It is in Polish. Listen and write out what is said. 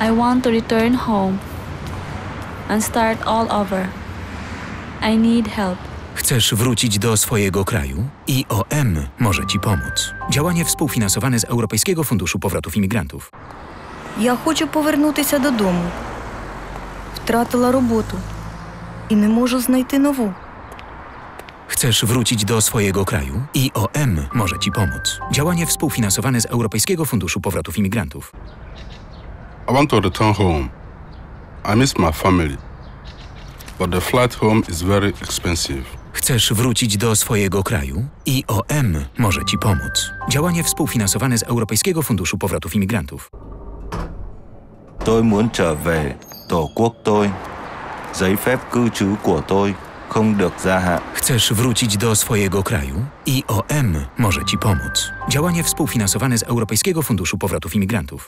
I want to return home and start all over. I need help. Chcesz wrócić do swojego kraju? IOM może Ci pomóc. Działanie współfinansowane z Europejskiego Funduszu Powrotów Imigrantów. Я хочу повернутися додому. Втратила роботу і не можу знайти нову. Chcesz wrócić do swojego kraju? IOM może Ci pomóc. Działanie współfinansowane z Europejskiego Funduszu Powrotów Imigrantów. I want to return home. I miss my family. But the flight home is very expensive. Chcesz wrócić do swojego kraju? IOM może Ci pomóc. Działanie współfinansowane z Europejskiego Funduszu Powrotów Imigrantów. Tôi muốn trở về tổ quốc tôi. Giấy phép cư trú của tôi không được gia hạn. Chcesz wrócić do swojego kraju? IOM może Ci pomóc. Działanie współfinansowane z Europejskiego Funduszu Powrotów Imigrantów.